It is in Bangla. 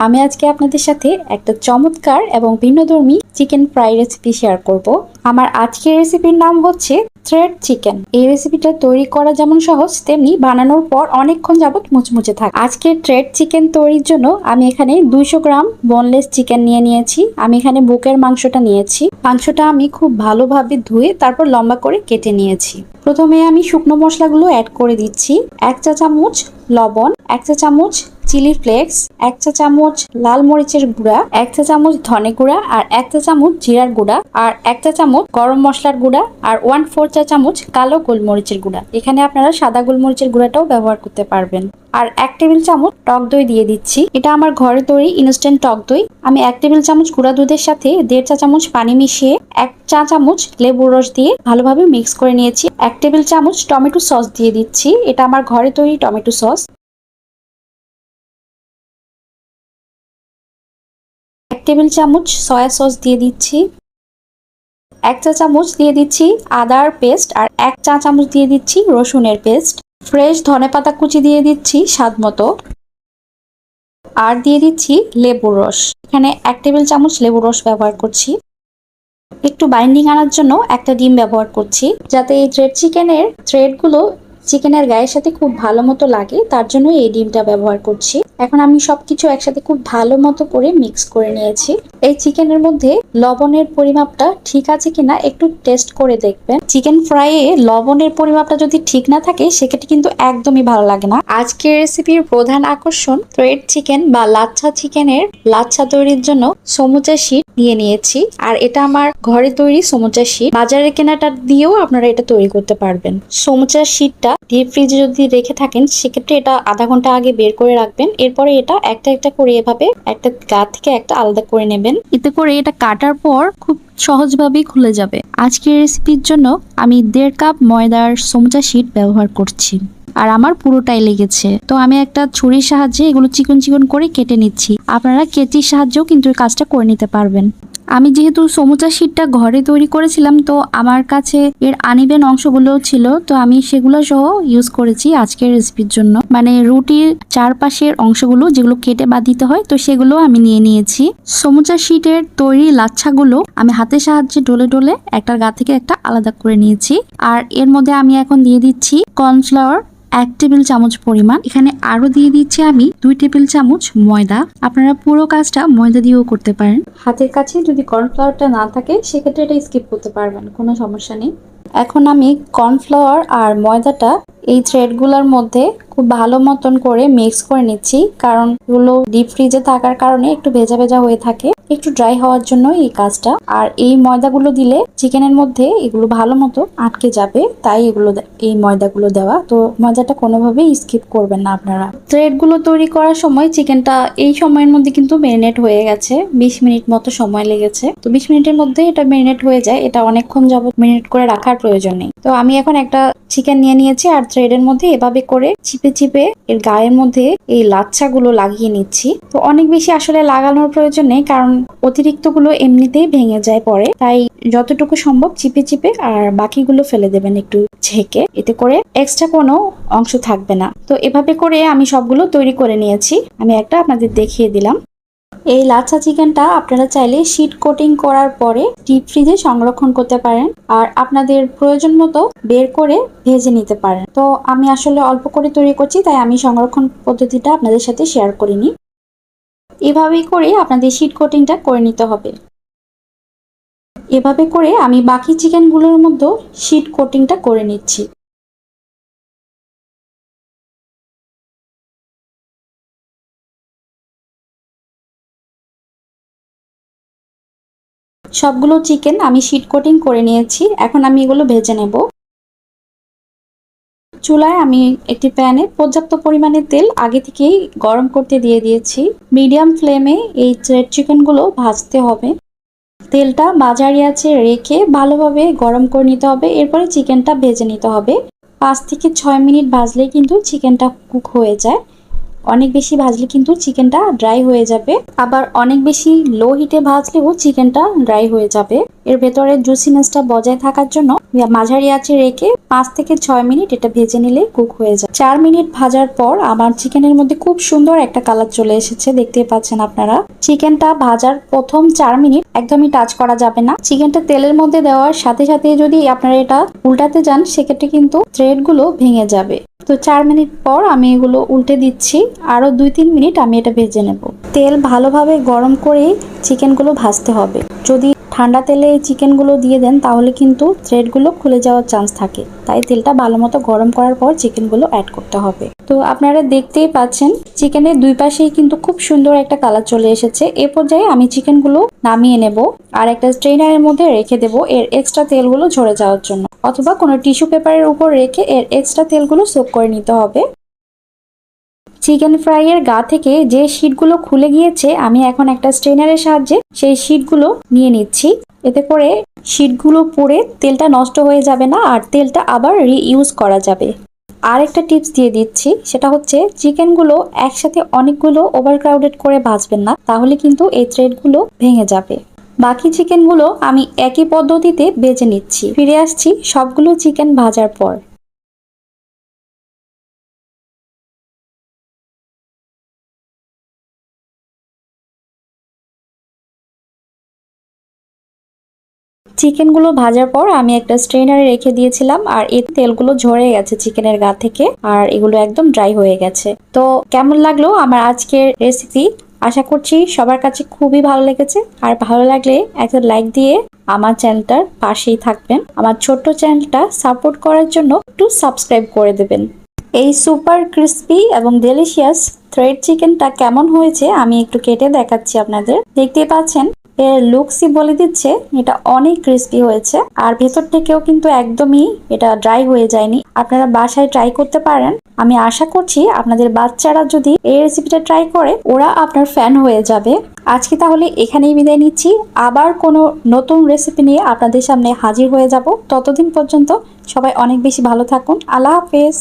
আমি আজকে আপনাদের সাথে একটা চমৎকার এবং ভিন্নধর্মী চিকেন ফ্রাই রেসিপি শেয়ার করব। আমার আজকের রেসিপির নাম হচ্ছে থ্রেড চিকেন এই রেসিপিটা তৈরি করা যেমন সহজ, তেমনি বানানোর পর অনেকক্ষণ যাবত মুচমুচে থাকে। আজকের থ্রেড চিকেন তৈরির জন্য আমি এখানে দুইশো গ্রাম বোনলেস চিকেন নিয়ে নিয়েছি। আমি এখানে বুকের মাংসটা নিয়েছি। মাংসটা আমি খুব ভালোভাবে ধুয়ে তারপর লম্বা করে কেটে নিয়েছি। প্রথমে আমি শুকনো মশলাগুলো অ্যাড করে দিচ্ছি। এক চা চামচ লবণ, এক চা চামচ চিলি ফ্লেক্স, এক চা চামচ লাল মরিচের গুঁড়া, এক চা চামচ ধনে গুঁড়া আর এক চা চামচ জিরার গুঁড়া আর এক চা চামচ গরম মশলার গুঁড়া আর ওয়ান ফোর চা চামচ কালো গোলমরিচের গুঁড়া। এখানে আপনারা সাদা গোলমরিচের গুঁড়াটাও ব্যবহার করতে পারবেন। আর এক টেবিল চামচ টক দই দিয়ে দিচ্ছি। এটা আমার ঘরে তৈরি ইনস্ট্যান্ট টক দই। আমি এক টেবিল চামচ গুঁড়া দুধের সাথে দেড় চা চামচ পানি মিশিয়ে এক চা চামচ লেবুর রস দিয়ে ভালোভাবে মিক্স করে নিয়েছি। এক টেবিল চামচ টমেটো সস দিয়ে দিচ্ছি। এটা আমার ঘরে তৈরি টমেটো সস। টেবিল চামচ সয়া সস দিয়ে দিচ্ছি। এক চা চামচ দিয়ে দিচ্ছি আদার পেস্ট আর এক চা চামচ দিয়ে দিচ্ছি রসুনের পেস্ট। ফ্রেশ ধনেপাতা কুচি দিয়ে দিচ্ছি স্বাদ মতো। আর দিয়ে দিচ্ছি লেবুর রস। এখানে এক টেবিল চামচ লেবুর রস ব্যবহার করছি। একটু বাইন্ডিং আনার জন্য একটা ডিম ব্যবহার করছি, যাতে এই থ্রেড চিকেনের থ্রেডগুলো চিকেনের গায়ের সাথে খুব ভালো মতো লাগে, তার জন্য এই ডিমটা ব্যবহার করছি। এখন আমি সবকিছু একসাথে খুব ভালো মতো করে মিক্স করে নিয়েছি। এই চিকেনের মধ্যে লবণের পরিমাপটা ঠিক আছে কিনা একটু টেস্ট করে দেখবেন। চিকেন ফ্রাইয়ে লবণের পরিমাপটা যদি ঠিক না থাকে, সেক্ষেত্রে কিন্তু একদমই ভালো লাগে না। আজকের রেসিপির প্রধান আকর্ষণ থ্রেড চিকেন বা লাচ্ছা চিকেনের লাচ্ছা তৈরির জন্য সমুচা শীট নিয়ে নিয়েছি। আর এটা আমার ঘরে তৈরি সমুচা শীট বাজারে কেনাটা দিয়েও আপনারা এটা তৈরি করতে পারবেন। সমুচার শীটটা ডিপ ফ্রিজে যদি রেখে থাকেন, সেক্ষেত্রে এটা আধা ঘণ্টা আগে বের করে রাখবেন। এরপরে এটা একটা একটা করে এভাবে একটা গা থেকে একটা আলাদা করে নেবেন। এতে করে এটা কাটার পর খুব সহজভাবেই খুলে যাবে। আজকের রেসিপির জন্য আমি দেড় কাপ ময়দার সমুচা শীট ব্যবহার করছি। আর আমার পুরোটাই লেগেছে। তো আমি একটা ছুরির সাহায্যে এগুলো চিকন চিকন করে কেটে নিচ্ছি। আপনারা কেচির সাহায্যেও কিন্তু কাজটা করে নিতে পারবেন। আমি যেহেতু সমুচা শীটটা ঘরে তৈরি করেছিলাম, তো আমার কাছে এর আনিবেন অংশগুলো ছিল, তো আমি সেগুলো সহ ইউজ করেছি আজকের রেসিপির জন্য। মানে রুটির চারপাশের অংশগুলো যেগুলো কেটে বাদ দিতে হয়, তো সেগুলো আমি নিয়ে নিয়েছি। সমুচা শীটের তৈরি লাচ্ছাগুলো আমি হাতের সাহায্যে ডলে ডলে একটার গা থেকে একটা আলাদা করে নিয়েছি। আর এর মধ্যে আমি এখন দিয়ে দিচ্ছি কর্নফ্লাওয়ার এক টেবিল চামচ পরিমাণ। এখানে আরও দিয়ে দিচ্ছি আমি দুই টেবিল চামচ ময়দা। আপনারা পুরো কাজটা ময়দা দিয়েও করতে পারেন। হাতের কাছে যদি কর্নফ্লাওয়ারটা না থাকে, সেক্ষেত্রে এটা স্কিপ করতে পারবেন, কোনো সমস্যা নেই। এখন আমি কর্নফ্লাওয়ার আর ময়দাটা এই থ্রেডগুলোর মধ্যে খুব ভালো মতন করে মিক্স করে নিচ্ছি। কারণ এগুলো ডিপ ফ্রিজে থাকার কারণে একটু ভেজা ভেজা হয়ে থাকে। একটু ড্রাই হওয়ার জন্য এই কাজটা। আর এই ময়দাগুলো দিলে চিকেনের মধ্যে এগুলো ভালো মতো আটকে যাবে। তাই এগুলো এই ময়দাগুলো দেওয়া। তো ময়দাটা কোনোভাবেই স্কিপ করবেন না আপনারা। থ্রেডগুলো তৈরি করার সময় চিকেনটা এই সময়ের মধ্যে কিন্তু মেরিনেট হয়ে গেছে। বিশ মিনিট মতো সময় লেগেছে। তো বিশ মিনিটের মধ্যে এটা মেরিনেট হয়ে যায়। এটা অনেকক্ষণ যাবত মেরিনেট করে রাখার প্রয়োজন নেই। তো আমি এখন একটা চিকেন নিয়ে নিয়েছি। আর থ্রেডের মধ্যে এভাবে করে চিপে চিপে চিপে এর গায়ের মধ্যে এই লাচ্ছাগুলো লাগিয়ে নিচ্ছি। তো অনেক বেশি আসলে লাগানোর প্রয়োজন নেই কারণ অতিরিক্তগুলো এমনিতেই ভেঙে যায় পরে। তাই যতটুকু সম্ভব চিপে চিপে আর বাকিগুলো ফেলে দেবেন একটু ঝেঁকে। এতে করে এক্সট্রা কোনো অংশ থাকবে না। তো এভাবে করে আমি সবগুলো তৈরি করে নিয়েছি। আমি একটা আপনাদের দেখিয়ে দিলাম। এই লাচ্ছা চিকেনটা আপনারা চাইলে শীট কোটিং করার পরে ডিপ ফ্রিজে সংরক্ষণ করতে পারেন আর আপনাদের প্রয়োজন মতো বের করে ভেজে নিতে পারেন। তো আমি আসলে অল্প করে তৈরি করছি, তাই আমি সংরক্ষণ পদ্ধতিটা আপনাদের সাথে শেয়ার করিনি। এভাবেই করে আপনাদের শীট কোটিংটা করে নিতে হবে। এভাবে করে আমি বাকি চিকেনগুলোর মধ্যেও শীট কোটিংটা করে নিচ্ছি। সবগুলো চিকেন আমি শীট কোটিং করে নিয়েছি। এখন আমি এগুলো ভেজে নেব। চুলায় আমি একটি প্যানে পর্যাপ্ত পরিমাণে তেল আগে থেকেই গরম করতে দিয়ে দিয়েছি। মিডিয়াম ফ্লেমে এই থ্রেড চিকেনগুলো ভাজতে হবে। তেলটা মাঝারি আছে রেখে ভালোভাবে গরম করে নিতে হবে। এরপরে চিকেনটা ভেজে নিতে হবে। পাঁচ থেকে ছয় মিনিট ভাজলেই কিন্তু চিকেনটা কুক হয়ে যায়। অনেক বেশি ভাজলে কিন্তু চিকেনটা ড্রাই হয়ে যাবে। আবার অনেক বেশি লো হিটে ভাজলেও চিকেনটা ড্রাই হয়ে যাবে। এর ভেতরে জুসিনেসটা বজায় থাকার জন্য মাঝারি আঁচে রেখে পাঁচ থেকে ছয় মিনিট এটা ভেজে নিলে কুক হয়ে যায়। চার মিনিট ভাজার পর আমার চিকেনের মধ্যে খুব সুন্দর একটা কালার চলে এসেছে দেখতে পাচ্ছেন আপনারা। চিকেনটা ভাজার প্রথম চার মিনিট একদমই টাচ করা যাবে না। চিকেনটা তেলের মধ্যে দেওয়ার সাথে সাথে যদি আপনারা এটা উল্টাতে যান, সেক্ষেত্রে কিন্তু থ্রেডগুলো ভেঙে যাবে। তো চার মিনিট পর আমি এগুলো উল্টে দিচ্ছি। আরও দুই তিন মিনিট আমি এটা ভেজে নেব। তেল ভালোভাবে গরম করে চিকেনগুলো ভাজতে হবে। যদি ঠান্ডা তেলে এই চিকেনগুলো দিয়ে দেন, তাহলে কিন্তু থ্রেডগুলো খুলে যাওয়ার চান্স থাকে। তাই তেলটা ভালো মতো গরম করার পর চিকেনগুলো অ্যাড করতে হবে। তো আপনারা দেখতেই পাচ্ছেন, চিকেনের দুই পাশেই কিন্তু খুব সুন্দর একটা কালার চলে এসেছে। এ পর্যায়ে আমি চিকেনগুলো নামিয়ে নেব আর একটা স্ট্রেনারের মধ্যে রেখে দেব এর এক্সট্রা তেলগুলো ঝরে যাওয়ার জন্য। অথবা কোনো টিস্যু পেপারের উপর রেখে এর এক্সট্রা তেলগুলো সোক করে নিতে হবে। চিকেন ফ্রাইয়ের গা থেকে যে শিটগুলো খুলে গিয়েছে, আমি এখন একটা স্ট্রেনারের সাহায্যে সেই শিটগুলো নিয়ে নিচ্ছি। এতে করে শিটগুলো পরে তেলটা নষ্ট হয়ে যাবে না আর তেলটা আবার রিইউজ করা যাবে। আর একটা টিপস দিয়ে দিচ্ছি, সেটা হচ্ছে চিকেনগুলো একসাথে অনেকগুলো ওভারক্রাউডেড করে ভাজবেন না, তাহলে কিন্তু এই থ্রেডগুলো ভেঙে যাবে। বাকি চিকেনগুলো আমি একই পদ্ধতিতে বেজে নিচ্ছি। ফিরে আসছি সবগুলো চিকেন ভাজার পর। চিকেনগুলো ভাজার পর আমি একটা স্ট্রেনারে রেখে দিয়েছিলাম, আর এই তেলগুলো ঝরে গেছে চিকেনের গা থেকে, আর এগুলো একদম ড্রাই হয়ে গেছে। তো কেমন লাগল আমার আজকের রেসিপি? আশা করছি সবার কাছে খুবই ভালো লেগেছে, আর ভালো লাগলে একটা লাইক দিয়ে আমার চ্যানেলটার পাশেই থাকবেন। আমার ছোট্ট চ্যানেলটা সাপোর্ট করার জন্য একটু সাবস্ক্রাইব করে দেবেন। এই সুপার ক্রিস্পি এবং ডেলিশিয়াস থ্রেড চিকেনটা কেমন হয়েছে আমি একটু কেটে দেখাচ্ছি আপনাদের। দেখতে পাচ্ছেন এর লুকসই বলে দিচ্ছে, এটা অনেক ক্রিস্পি হয়েছে। আর ভেতর থেকেও কিন্তু একদমই এটা ড্রাই হয়ে যায়নি। আপনারা বাসায় ট্রাই করতে পারেন। আমি আশা করছি আপনাদের বাচ্চারা যদি এই রেসিপিটা ট্রাই করে, ওরা আপনার ফ্যান হয়ে যাবে। আজকে তাহলে এখানেই বিদায় নিচ্ছি। আবার কোনো নতুন রেসিপি নিয়ে আপনাদের সামনে হাজির হয়ে যাব। ততদিন পর্যন্ত সবাই অনেক বেশি ভালো থাকুন। আল্লাহ হাফেজ।